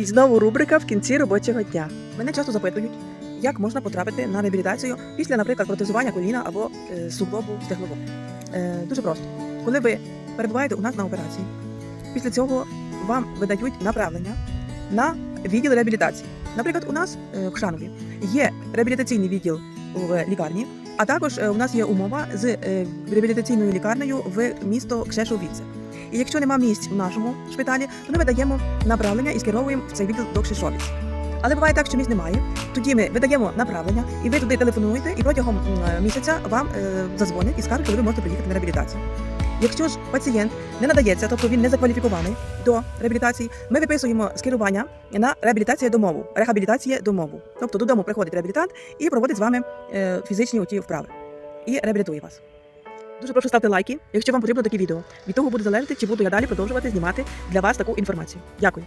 І знову рубрика в кінці робочого дня. Мене часто запитують, як можна потрапити на реабілітацію після, наприклад, протезування коліна або е, суглобу стеглового. Е, дуже просто. Коли ви перебуваєте у нас на операції, після цього вам видають направлення на відділ реабілітації. Наприклад, у нас е, в Кшанові є реабілітаційний відділ в лікарні, а також е, у нас є умова з е, реабілітаційною лікарнею в місто Кшешовіце. І якщо нема місць у нашому шпиталі, то ми видаємо направлення і скеровуємо в цей відділ до Кшишовіць. Але буває так, що місць немає. Тоді ми видаємо направлення, і ви туди телефонуєте, і протягом місяця вам е, зазвонять і скажуть, коли ви можете приїхати на реабілітацію. Якщо ж пацієнт не надається, тобто він не закваліфікований до реабілітації, ми виписуємо скерування на реабілітацію домову, рехабілітація домову. Тобто додому приходить реабілітант і проводить з вами е, фізичні оті вправи і реабілітує вас. Дуже прошу ставте лайки, якщо вам потрібно такі відео. Від того буде залежати, чи буду я далі продовжувати знімати для вас таку інформацію. Дякую.